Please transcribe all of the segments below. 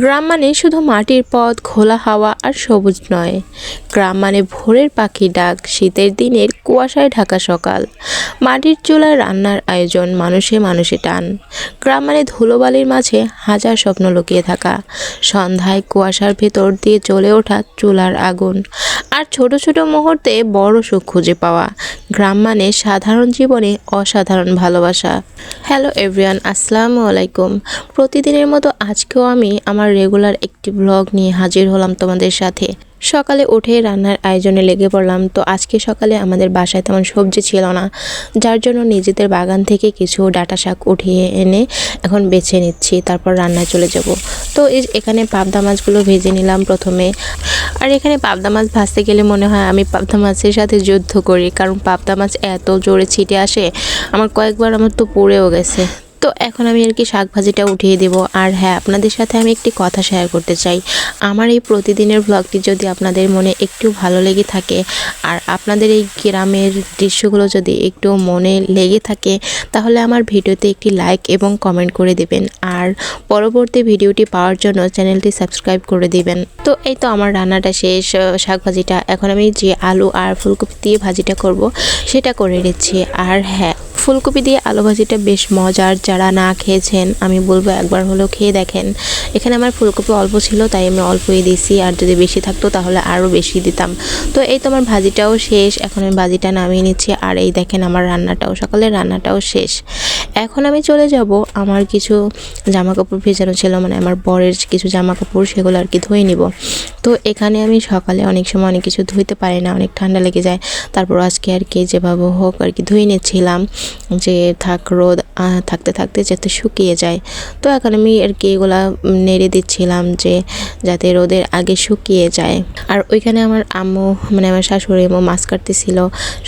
গ্রাম মানে শুধু মাটির পথ খোলা হাওয়া আর সবুজ নয়। গ্রাম মানে ভোরের পাখি ডাক, শীতের দিনের কুয়াশায় ঢাকা সকাল। মাটির চুলায় রান্নার আয়োজন, মানুষে মানুষে টান। গ্রাম মানে ধুলোবালির মাঝে হাজার স্বপ্ন লুকিয়ে থাকা। সন্ধ্যায় কুয়াশার ভেতর দিয়ে চলে ওঠা চুলার আগুন। আর ছোট ছোট মুহূর্তে বড় সুখ খুঁজে পাওয়া। গ্রাম মানে সাধারণ জীবনে অসাধারণ ভালোবাসা। হ্যালো এভরিয়ান আসসালামু আলাইকুম। প্রতিদিনের মতো আজকেও আমি আমার রেগুলার একটি ব্লগ নিয়ে হাজির হলাম তোমাদের সাথে। সকালে উঠে রান্নার আয়োজনে লেগে পড়লাম। তো আজকে সকালে আমাদের বাসায় তেমন সবজি ছিল না। যার জন্য নিজেদের বাগান থেকে কিছু ডাটা শাক উঠিয়ে এনে এখন বেছে নিচ্ছি। তারপর রান্নায় চলে যাব। তো এই এখানে পাবদা মাছগুলো ভেজে নিলাম প্রথমে। আর এখানে পাবদা মাছ ভাজতে গেলে মনে হয় আমি পাবদা মাছের সাথে যুদ্ধ করি। কারণ পাবদা মাছ এত জোরে ছিটে আসে, আমার কয়েকবার আমার তো পড়েও গেছে। তো এখন আমি আর কি শাক ভাজিটা উঠিয়ে দেব। আর হ্যাঁ আপনাদের সাথে আমি একটি কথা শেয়ার করতে চাই। আমার এই প্রতিদিনের ব্লগটি যদি আপনাদের মনে একটু ভালো লেগে থাকে, আর আপনাদের এই গ্রামের দৃশ্যগুলো যদি একটু মনে লেগে থাকে, তাহলে আমার ভিডিওতে একটি লাইক এবং কমেন্ট করে দেবেন। আর পরবর্তী ভিডিওটি পাওয়ার জন্য চ্যানেলটি সাবস্ক্রাইব করে দিবেন। তো এই তো আমার রান্নাটা শেষ শাক ভাজিটা এখন আমি যে আলু আর ফুলকপি দিয়ে ভাজিটা করব, সেটা করে নিচ্ছি। আর হ্যাঁ ফুলকপি দিয়ে আলু ভাজিটা বেশ মজার, যারা না খেয়েছেন, আমি বলব একবার হলেও খেয়ে দেখেন। এখানে আমার ফুলকপি অল্প ছিল, তাই আমি অল্পই দিয়েছি, আর যদি বেশি থাকতো তাহলে আরও বেশি দিতাম। তো এই তো আমার ভাজিটাও শেষ, এখন আমি ভাজিটা নামিয়ে নিচ্ছি, আর এই দেখেন আমার রান্নাটাও সকালে রান্নাটাও শেষ। এখন আমি চলে যাব, আমার কিছু জামা কাপড় ভেজানো ছিল মানে আমার বরের কিছু জামা কাপড় সেগুলো আর কি ধুয়ে নিব। তো এখানে আমি সকালে অনেক সময় অনেক কিছু ধুইতে পারি না, অনেক ঠান্ডা লেগে যায়, তারপর আজকে আর কি যেভাবে হোক আর কি ধুয়ে নিচ্ছিলাম। যে থাক রোদ থাকতে থাকতে যাতে শুকিয়ে যায়। তো এখন আমি আর কি এগুলা নেড়ে দিচ্ছিলাম যে যাতে রোদের আগে শুকিয়ে যায়। আর ওইখানে আমার আম্মু মানে আমার শাশুড়ি আম্মু মাছ কাটতেছিল।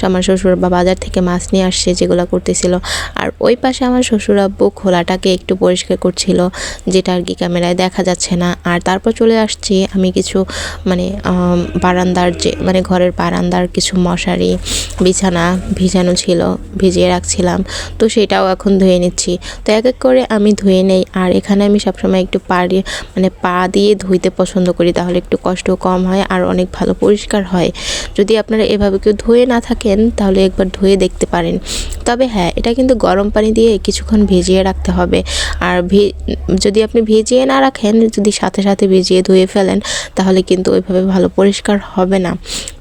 আমার শ্বশুর বা বাজার থেকে মাছ নিয়ে আসছে যেগুলো করতেছিল। আর ওই পাশে আমার শ্বশুর আব্বু খোলাটাকে একটু পরিষ্কার করছিল, যেটা আর কি ক্যামেরায় দেখা যাচ্ছে না। আর তারপর চলে আসছি আমি কিছু মানে বারান্দার যে মানে ঘরের বারান্দার কিছু মশারি, বিছানা ভিজানো ছিল, ভিজিয়ে রাখছিলাম তো সেটাও এখন ধুয়ে নিচ্ছি। তো এক এক করে আমি ধুয়ে নেই। আর এখানে আমি সবসময় একটু পাড়ি মানে পা দিয়ে ধুইতে পছন্দ করি। তাহলে একটু কষ্ট কম হয় আর অনেক ভালো পরিষ্কার হয়। যদি আপনারা এভাবে কেউ ধুয়ে না থাকেন, তাহলে একবার ধুয়ে দেখতে পারেন। তবে হ্যাঁ এটা কিন্তু গরম পানি দিয়ে কিছুক্ষণ ভিজিয়ে রাখতে হবে। আর যদি আপনি ভিজিয়ে না রাখেন, যদি সাথে সাথে ভিজিয়ে ধুয়ে ফেলেন, তাহলে কিন্তু ওইভাবে ভালো পরিষ্কার হবে না।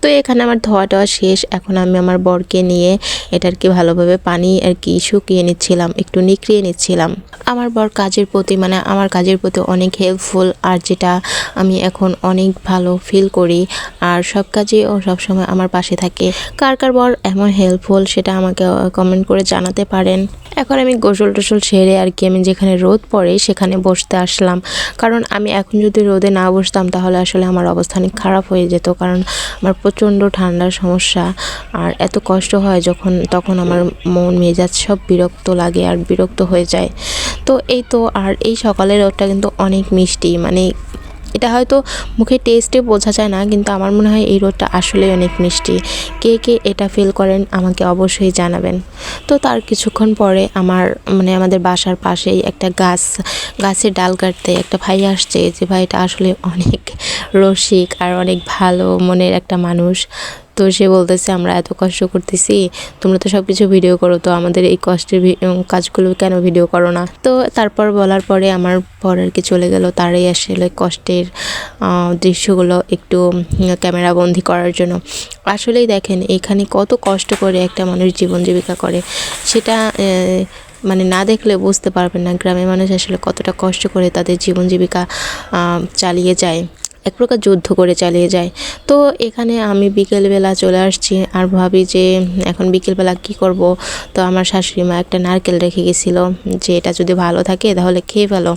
তো এখানে আমার ধোয়া টওয়া শেষ। এখন আমি আমার বরকে নিয়ে এটার কি ভালোভাবে পানি আর কি শুকিয়ে নিচ্ছিলাম, একটু নিকড়িয়ে নিচ্ছিলাম। আমার বর কাজের প্রতি মানে আমার কাজের প্রতি অনেক হেল্পফুল আর যেটা আমি এখন অনেক ভালো ফিল করি। আর সব কাজে ও সবসময় আমার পাশে থাকে। কার কার বর এমন হেল্পফুল সেটা আমাকে কমেন্ট করে জানাতে পারেন। এখন আমি গোসল টোসল সেরে আর কি আমি যেখানে রোদ পড়ে সেখানে বসতে আসলাম। কারণ আমি এখন যদি রোদে না বসতাম তাহলে আসলে আমার অবস্থা অনেক খারাপ হয়ে যেত, কারণ আমার প্রচণ্ড ঠান্ডার সমস্যা। আর এত কষ্ট হয় যখন, তখন আমার মন মেজাজ সব বিরক্ত লাগে আর বিরক্ত হয়ে যায়। তো এই তো আর এই সকালের রোদটা কিন্তু অনেক মিষ্টি। মানে এটা হয়তো মুখে টেস্টে বোঝা যায় না, কিন্তু আমার মনে হয় এই রোদটা আসলেই অনেক মিষ্টি। কে কে এটা ফিল করেন আমাকে অবশ্যই জানাবেন। তো তার কিছুক্ষণ পরে আমার মানে আমাদের বাসার পাশেই একটা গাছ, গাছের ডাল কাটতে একটা ভাই আসছে যে ভাইটা আসলে অনেক রসিক আর অনেক ভালো মনের একটা মানুষ। তো সে বলতেছে, আমরা এত কষ্ট করতেছি, তোমরা তো সব কিছু ভিডিও করো, তো আমাদের এই কষ্টের কাজগুলো কেন ভিডিও করো না? তো তারপর বলার পরে আমার পর আর কি চলে গেল, তারাই আসলে কষ্টের দৃশ্যগুলো একটু ক্যামেরা বন্দি করার জন্য। আসলেই দেখেন, এখানে কত কষ্ট করে একটা মানুষ জীবন জীবিকা করে। সেটা মানে না দেখলে বুঝতে পারবেন না, গ্রামের মানুষ আসলে কতটা কষ্ট করে তাদের জীবন জীবিকা চালিয়ে যায়। এক প্রকার যুদ্ধ করে চালিয়ে যায়। তো এখানে আমি বিকেলবেলা চলে আসছি আর ভাবি যে, এখন বিকেলবেলা কি করব? তো আমার শাশুড়ি মা একটা নারকেল রেখে গেছিল যে, এটা যদি ভালো থাকে তাহলে খেয়ে ফেলো।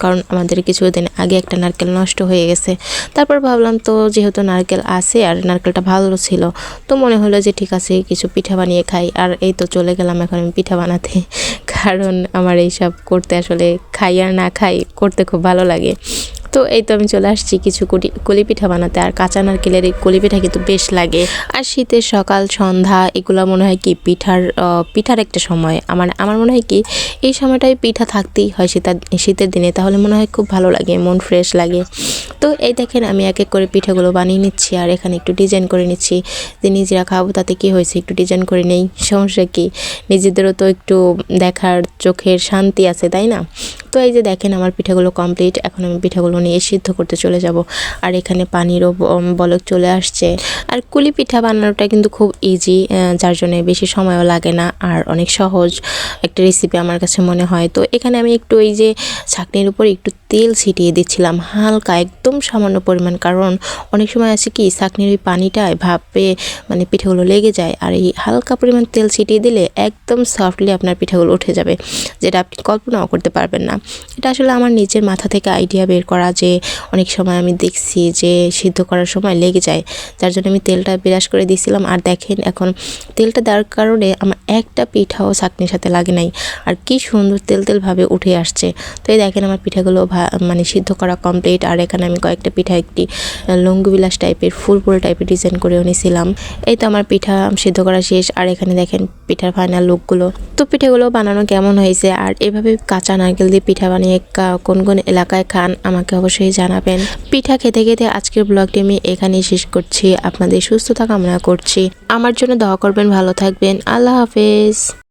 কারণ আমাদের কিছুদিন আগে একটা নারকেল নষ্ট হয়ে গেছে। তারপর ভাবলাম, তো যেহেতু নারকেল আছে আর নারকেলটা ভালো ছিল, তো মনে হলো যে ঠিক আছে, কিছু পিঠা বানিয়ে খাই। আর এই তো চলে গেলাম এখন আমি পিঠা বানাতে। কারণ আমার এইসব করতে আসলে খাই আর না খাই করতে খুব ভালো লাগে। তো এই তো আমি চলে আসছি কিছু কুটি কলি পিঠা বানাতে। আর কাঁচা নারকেলের এই কলি পিঠা কিন্তু বেশ লাগে। আর শীতের সকাল, সন্ধ্যা, এগুলো মনে হয় কি পিঠার পিঠার একটা সময়। আমার আমার মনে হয় কি এই সময়টায় পিঠা থাকতেই হয় শীতার, শীতের দিনে। তাহলে মনে হয় খুব ভালো লাগে, মন ফ্রেশ লাগে। তো এই দেখেন আমি এক এক করে পিঠাগুলো বানিয়ে নিচ্ছি, আর এখানে একটু ডিজাইন করে নিচ্ছি। যে নিজেরা খাব, তাতে কি হয়েছে একটু ডিজাইন করে নেই। সমস্যা কি? নিজেদেরও তো একটু দেখার চোখের শান্তি আছে, তাই না? তো এই যে দেখেন আমার পিঠাগুলো কমপ্লিট এখন আমি পিঠাগুলো নিয়ে সিদ্ধ করতে চলে যাব। আর এখানে পানিরও বলক চলে আসছে। আর কুলি পিঠা বানানোটা কিন্তু খুব ইজি যার জন্য বেশি সময়ও লাগে না আর অনেক সহজ একটা রেসিপি আমার কাছে মনে হয়। তো এখানে আমি একটু এই যে ছাকনির উপর একটু তেল ছিটিয়ে দিচ্ছিলাম, হালকা একদম সামান্য পরিমাণ। কারণ অনেক সময় আছে কি ছাকনির ওই পানিটায় ভাপে মানে পিঠাগুলো লেগে যায় আর এই হালকা পরিমাণ তেল ছিটিয়ে দিলে একদম সফটলি আপনার পিঠাগুলো উঠে যাবে, যেটা আপনি কল্পনাও করতে পারবেন না। এটা আসলে আমার নিজের মাথা থেকে আইডিয়া বের করা যে অনেক সময় আমি দেখছি যে সিদ্ধ করার সময় লেগে যায়। যার জন্য আমি তেলটা বিরাস করে দিয়েছিলাম। আর দেখেন এখন তেলটা দেওয়ার কারণে আমার একটা পিঠাও চাকনির সাথে লাগে নাই। আর কি সুন্দর তেল তেলভাবে উঠে আসছে। তো এই দেখেন আমার পিঠাগুলো মানে সিদ্ধ করা কমপ্লিট আর এখানে আমি কয়েকটা পিঠা একটি লঙ্গুবিলাস টাইপের ফুল ফুল টাইপের ডিজাইন করেও নিয়েছিলাম এই তো আমার পিঠা সিদ্ধ করা শেষ। আর এখানে দেখেন পিঠার ফাইনাল লুকগুলো তো পিঠাগুলো বানানো কেমন হয়েছে? আর এভাবে কাঁচা নারকেল দিয়ে পিঠা বানিয়ে কোন কোন এলাকায় খান আমাকে অবশ্যই জানাবেন। পিঠা খেতে খেতে আজকের ব্লগটি আমি এখানেই শেষ করছি। আপনাদের সুস্থতা কামনা করছি। আমার জন্য দোয়া করবেন, ভালো থাকবেন। আল্লাহ হাফেজ।